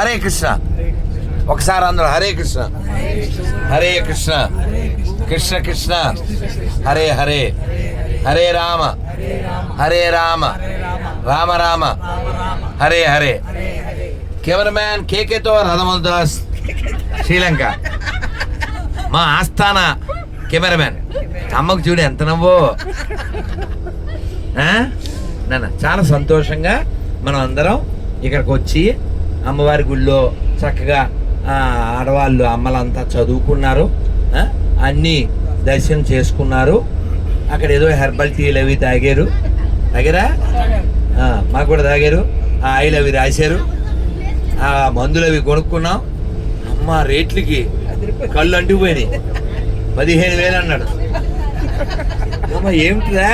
హరే కృష్ణ. ఒకసారి అందరూ హరే కృష్ణ. హరే కృష్ణ. కృష్ణ కృష్ణ. హరే హరే. హరే రామ. హరే రామ. రామ రామ. హరే హరే. కెమెరామ్యాన్ కేకేతో రథమల్ దాస్ శ్రీలంక. మా ఆస్థాన కెమెరామ్యాన్. అమ్మకు చూడు ఎంత నవ్వు. ఆ? నాన్న చాలా సంతోషంగా మనం అందరం ఇక్కడికి వచ్చి అమ్మవారి గుళ్ళో చక్కగా ఆడవాళ్ళు అమ్మలంతా చదువుకున్నారు. అన్నీ దర్శనం చేసుకున్నారు. అక్కడ ఏదో హెర్బల్ టీలు అవి తాగారు. తాగారా? మాకు కూడా తాగారు. ఆ ఆయిల్ అవి రాశారు. ఆ మందులు అవి కొనుక్కున్నాం. అమ్మ రేట్లకి కళ్ళు అంటుకుపోయినాయి. పదిహేను వేలు అన్నాడు. అమ్మ ఏమిటిరా?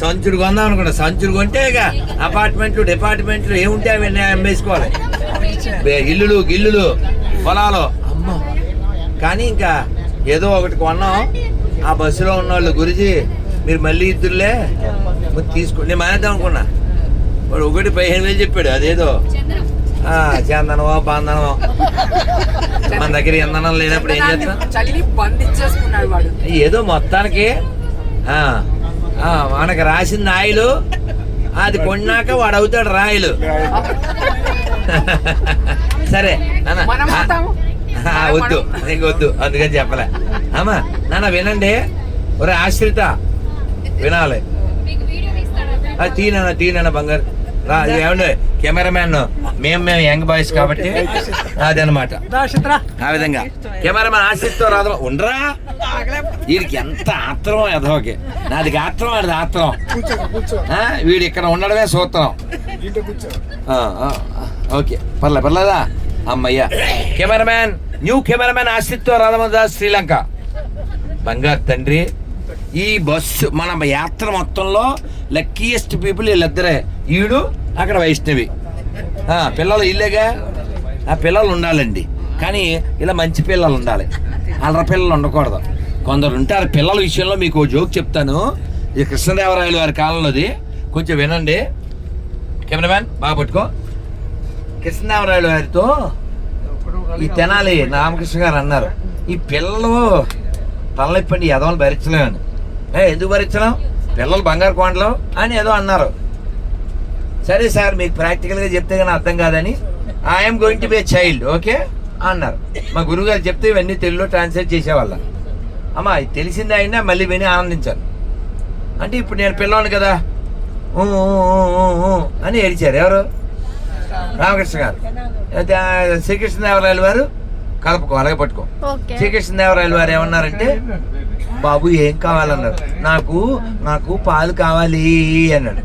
సంచులు కొందాం అనుకున్నా. సంచులు కొంటే ఇక అపార్ట్మెంట్లు డిపార్ట్మెంట్లు ఏముంటే అవి అమ్మేసుకోవాలి. ఇల్లులు గిల్లులు పొలాలు. అమ్మ. కానీ ఇంకా ఏదో ఒకటి కొన్నాం. ఆ బస్సులో ఉన్న వాళ్ళు గురించి మీరు మళ్ళీ ఇద్దరులే? తీసుకో నేను మానేద్దాం అనుకున్నా. వాడు ఒకటి పదిహేను వేలు చెప్పాడు అదేదో. ఆ, చందనమో బంధనమో. మన దగ్గర ఇంధనం లేనప్పుడు ఏం చేస్తాం? ఏదో మొత్తానికి ఆ, ఆ, మనకు రాసింది ఆయిలు అది కొన్నాక వాడు అవుతాడు రాయలు. సరే వద్దు నీకు వద్దు అందుకని చెప్పలే. అమ్మా నాన్న వినండి. ఒరే ఆశ్రిత. వినాలి. అది తీనన్న తీనన్న బంగారు. రా ఏమండి? కెమెరామ్యాన్. మేము మేము యంగ్ బాయ్స్ కాబట్టి అదనమాట. ఆ విధంగా. కెమెరామ్యాన్ ఆశ్రిత్తో రాదు. ఉండరా? వీడికి ఎంత ఆత్రం ఎదవకి నాది ఆత్రం. వాడిది ఆత్రం ఆ, వీడు ఇక్కడ ఉండడమే సూత్రం. ఆ, ఆ, ఓకే పర్లే పర్లేదా? అమ్మయ్యా. కెమెరామ్యాన్ న్యూ కెమెరామ్యాన్ ఆశ్రిత్తో రాధమదాస్ శ్రీలంక. బంగారు తండ్రి ఈ బస్సు మన యాత్ర మొత్తంలో లక్కీయెస్ట్ పీపుల్ వీళ్ళిద్దరే. ఈడు అక్కడ వైష్ణవి. పిల్లలు ఇల్లేగా? ఆ పిల్లలు ఉండాలండి. కానీ ఇలా మంచి పిల్లలు ఉండాలి. అల్లర పిల్లలు ఉండకూడదు. కొందరు ఉంటారు. పిల్లల విషయంలో మీకు జోక్ చెప్తాను. ఇది కృష్ణదేవరాయలు వారి కాలంలోది. కొంచెం వినండి. కెమెరామ్యాన్ బాగా పట్టుకో. కృష్ణదేవరాయలు వారితో ఈ తెనాలి రామకృష్ణ గారు అన్నారు. ఈ పిల్లలు తలనొప్పండి ఎదవలు భరించలేమని. ఏ ఎందుకు భరించలేం? పిల్లలు బంగారు కొండలు అని ఏదో అన్నారు. సరే సార్ మీకు ప్రాక్టికల్గా చెప్తే కానీ అర్థం కాదని. I'm going to be child okay అన్నారు. మా గురువుగారు చెప్తే ఇవన్నీ తెలుగులో ట్రాన్స్లేట్ చేసేవాళ్ళ. అమ్మా ఇది తెలిసిందే అయినా మళ్ళీ విని ఆనందించాను అంటే ఇప్పుడు నేను పిల్లవాడిని కదా? అని ఏడిచారు. ఎవరు? రామకృష్ణ గారు. అయితే శ్రీకృష్ణదేవరాయలు వారు కలుపుకో అలాగే పట్టుకో. శ్రీకృష్ణదేవరాయలు వారు ఏమన్నారంటే బాబు ఏం కావాలన్నారు? నాకు నాకు పాలు కావాలి అన్నాడు.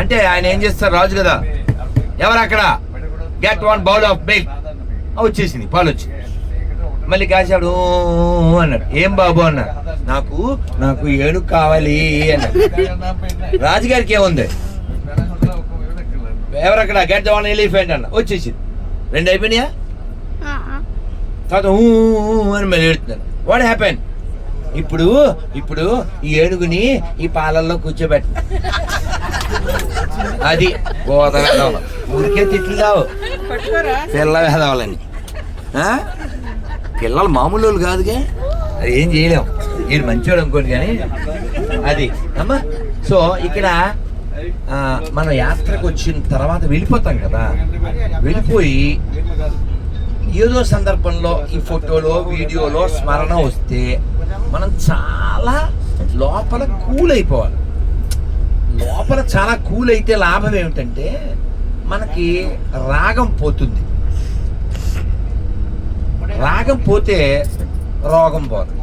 అంటే ఆయన ఏం చేస్తారు? రాజు కదా. ఎవరు అక్కడ? Get one bowl of milk వచ్చేసింది పాలు వచ్చి మళ్ళీ కాశాడు అన్నాడు. ఏం బాబు? అన్నాడు. నాకు నాకు ఏనుగు కావాలి అన్నాడు. రాజుగారికి ఏముంది? ఎవరు అక్కడ గెట్ వన్ ఎలిఫెంట్ అన్న. వచ్చేసింది. రెండు అయిపోయినాయా? తర్వాత అని మళ్ళీ ఎడుతున్నాను వాట్ హ్యాపెన్? ఇప్పుడు ఇప్పుడు ఈ ఏనుగుని ఈ పాలల్లో కూర్చోబెట్ట. అది గోద వేదవలం ఊరికే తిట్లు రావు. పిల్ల వేదవాలని? పిల్లలు మామూలు వాళ్ళు కాదుగా? అది ఏం చేయలేం. వీడు మంచివాడు అనుకోండి కానీ. అది. అమ్మా. సో ఇక్కడ మన యాత్రకు వచ్చిన తర్వాత వెళ్ళిపోతాం కదా. వెళ్ళిపోయి ఏదో సందర్భంలో ఈ ఫోటోలో వీడియోలో స్మరణ వస్తే మనం చాలా లోపల కూల్ అయిపోవాలి. లోపల చాలా కూల్ అయితే లాభం ఏమిటంటే మనకి రాగం పోతుంది. రాగం పోతే రోగం పోతుంది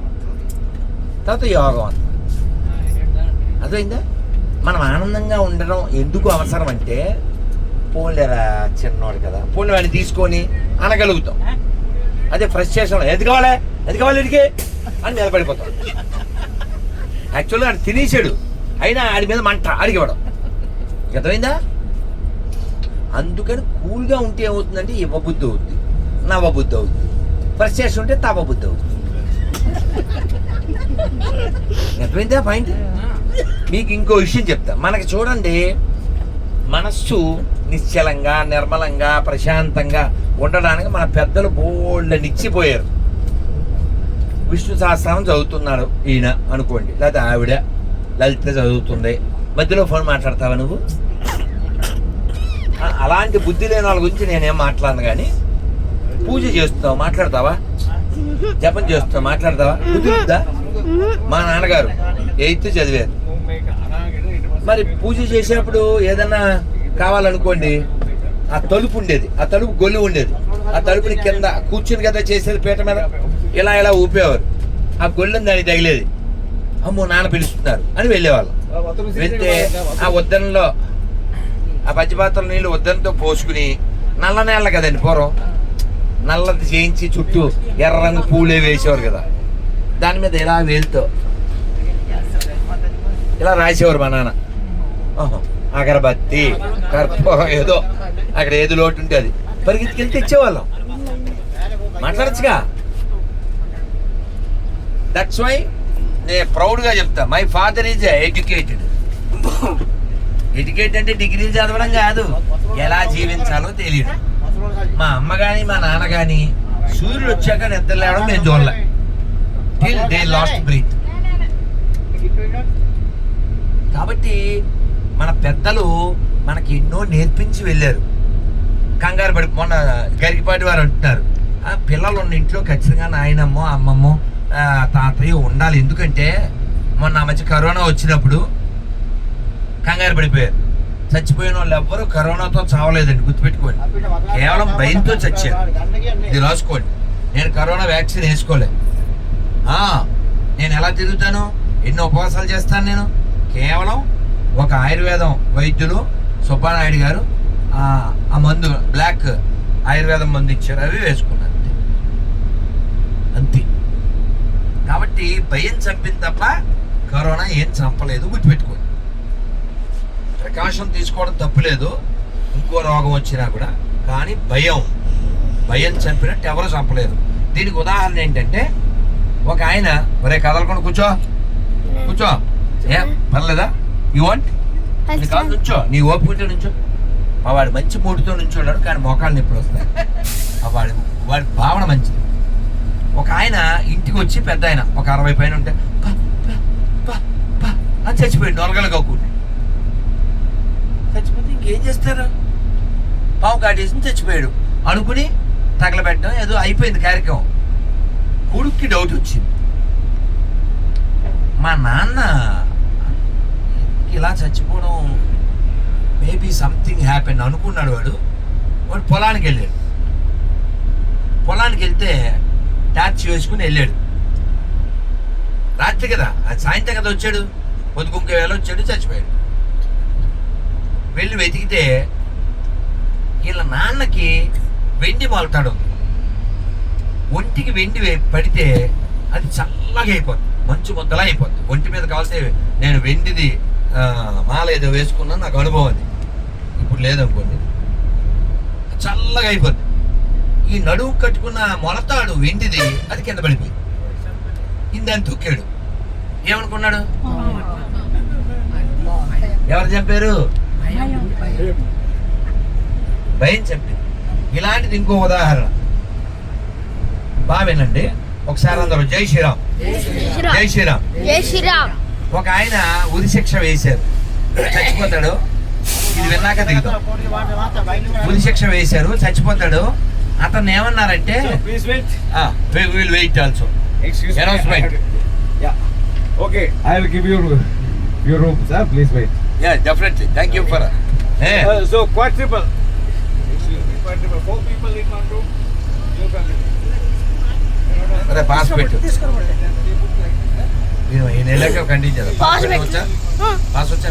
తర్వాత యోగం అంత అర్థమైందా? మనం ఆనందంగా ఉండడం ఎందుకు అవసరం అంటే పోలేరా చిన్నోడు కదా పోలే వాడిని తీసుకొని అనగలుగుతాం. అదే ఫ్రస్ట్రేషన్ ఎది కావాలి? ఎది కావాలి ఇడికి అని మీద పడిపోతాం. యాక్చువల్గా ఆడు తినేసాడు. అయినా ఆడి మీద మంట అడిగేవాడు. అర్థమైందా? అందుకని కూల్గా ఉంటే ఏమవుతుందంటే ఇవ్వబుద్ధి అవుతుంది నవ్వబుద్ధి అవుతుంది ఫ్రస్ట్రేషన్ ఉంటే తవ్వబుద్ధి అవుతుంది అర్థమైందా పాయింట్ మీకు ఇంకో విషయం చెప్తా. మనకి చూడండి మనస్సు నిశ్చలంగా నిర్మలంగా ప్రశాంతంగా ఉండడానికి మన పెద్దలు బోల్డ్ నిచ్చిపోయారు. విష్ణు సహస్రం చదువుతున్నాడు ఈయన అనుకోండి. లేదా ఆవిడ లలిత చదువుతుంది. మధ్యలో ఫోన్ మాట్లాడతావా నువ్వు? అలాంటి బుద్ధి లేని వాళ్ళ గురించి నేనేం మాట్లాడను కానీ పూజ చేస్తావు మాట్లాడతావా? జపం చేస్తావు మాట్లాడతావా? కుదురుద్దా మా నాన్నగారు ఎయిత్ చదివారు. మరి పూజ చేసేప్పుడు ఏదన్నా కావాలనుకోండి ఆ తలుపు ఉండేది. ఆ తలుపు గొల్లు ఉండేది. ఆ తలుపుని కింద కూర్చుని కదా చేసేది పీట మీద. ఇలా ఇలా ఊపేవారు. ఆ గొల్లు దానికి తగిలేది. అమ్మో నాన్న పిలుస్తున్నారు అని వెళ్ళేవాళ్ళం. వెళ్తే ఆ ఉద్దనంలో ఆ పచ్చిపాత్ర నీళ్ళు ఉద్దనంతో పోసుకుని నల్ల నేల కదండి పూర్వం. నల్లది చేయించి చుట్టూ ఎర్ర రంగు పూలే వేసేవారు కదా. దాని మీద ఇలా వేలుతో ఇలా రాసేవారు మా నాన్న. అగరబత్తి కర్పూరం ఏదో అక్కడ ఏది లోటు ఉంటే అది. పరిగెత్తుకెళ్ళి తెచ్చేవాళ్ళం. మాట్లాడచ్చుగా? దట్స్ వై నేను ప్రౌడ్గా చెప్తా. My father is educated educate అంటే డిగ్రీలు చదవడం కాదు. ఎలా జీవించాలో తెలియదు మా అమ్మ కానీ మా నాన్న కానీ సూర్యుడు వచ్చాక నిద్ర లేవడం మేము చూడలే. టిల్ దే లాస్ట్ బ్రీత్ కాబట్టి మన పెద్దలు మనకి ఎన్నో నేర్పించి వెళ్ళారు. కంగారు పడి మొన్న గరికిపాటి వారు అంటున్నారు పిల్లలు ఉన్న ఇంట్లో ఖచ్చితంగా నాయనమ్మో అమ్మమ్మో తాతయ్య ఉండాలి. ఎందుకంటే మొన్న మధ్య కరోనా వచ్చినప్పుడు కంగారు పడిపోయారు. చచ్చిపోయిన వాళ్ళు ఎవ్వరూ కరోనాతో చావలేదండి గుర్తుపెట్టుకోండి. కేవలం భయంతో చచ్చారు. ఇది రాసుకోండి. నేను కరోనా వ్యాక్సిన్ వేసుకోలే. నేను ఎలా తిరుగుతాను? ఎన్నో ఉపవాసాలు చేస్తాను నేను. కేవలం ఒక ఆయుర్వేదం వైద్యులు సుబ్బానాయుడు గారు ఆ మందు బ్లాక్ ఆయుర్వేదం మందు ఇచ్చారు అవి వేసుకున్నాను అంతే. అంతే. కాబట్టి భయం చంపింది తప్ప కరోనా ఏం చంపలేదు గుర్తుపెట్టుకోండి. ప్రికాషన్ తీసుకోవడం తప్పులేదు ఇంకో రోగం వచ్చినా కూడా కానీ భయం. భయం చంపినట్టు ఎవరు చంపలేదు. దీనికి ఉదాహరణ ఏంటంటే ఒక ఆయన ఒరే కదలకుండా కూర్చో. కూర్చో. ఏ పర్లేదా? యూ వాంట్ కాదు నుంచో. నీ ఓపిక ఉంటే నుంచో. మా వాడు మంచి మూడుతో నుంచోడాడు కానీ మోకాళ్ళు నొప్పులు వస్తాయి. వాడి వాడి భావన మంచిది. ఒక ఆయన ఇంటికి వచ్చి పెద్ద ఆయన ఒక అరవై పైన ఉంటే అని చచ్చిపోయాడు నొరగలు కక్కుని. చచ్చిపోతే ఇంకేం చేస్తారు? పావు కాటేసి చచ్చిపోయాడు. అనుకుని తగలబెట్టడం ఏదో అయిపోయింది కార్యక్రమం. కొడుక్కి డౌట్ వచ్చింది. మా నాన్న ఇలా చచ్చిపోవడం మేబీ సంథింగ్ హ్యాపెన్ అనుకున్నాడు వాడు. వాడు పొలానికి వెళ్ళాడు. పొలానికి వెళ్తే టార్చ్ వేసుకుని వెళ్ళాడు. రాత్రి కదా అది సాయంత్రం కదా వచ్చాడు. పొద్దుకుంక వేళ వచ్చాడు చచ్చిపోయాడు. వెళ్ళి వెతికితే వీళ్ళ నాన్నకి వెండి మొలతాడు. ఒంటికి వెండి పడితే అది చల్లగా అయిపోతుంది మంచు ముద్దలా అయిపోద్ది. ఒంటి మీద కావాల్సి నేను వెండిది మాల ఏదో వేసుకున్నా నాకు అనుభవం అది. ఇప్పుడు లేదనుకోండి. చల్లగా అయిపోద్ది. ఈ నడువు కట్టుకున్న మొలతాడు వెండిది అది కింద పడిపోయింది ఇందని తొక్కాడు. ఏమనుకున్నాడు? ఎవరు చెప్పారు? భయం చెప్పింది ఇలాంటిది ఇంకో ఉదాహరణ. బాగా వినండి ఒకసారి అందరూ జై శ్రీరామ్. జై శ్రీరామ్. జై శ్రీరామ్. ఒక ఆయన ఉరి శిక్ష వేశారు. చచ్చిపోతాడు. ఇది విన్నాక దిగుతాం. ఉరి శిక్ష వేశారు చచ్చిపోతాడు. అతను ఏమన్నారంటే will wait also announcement okay I will give you your room please wait yeah definitely thank you for so క్వార్ పాస్ ఈయన వెళ్ళాక కంటిన్యూ చేద్దాం. పాస్. వచ్చా? పాస్ వచ్చా?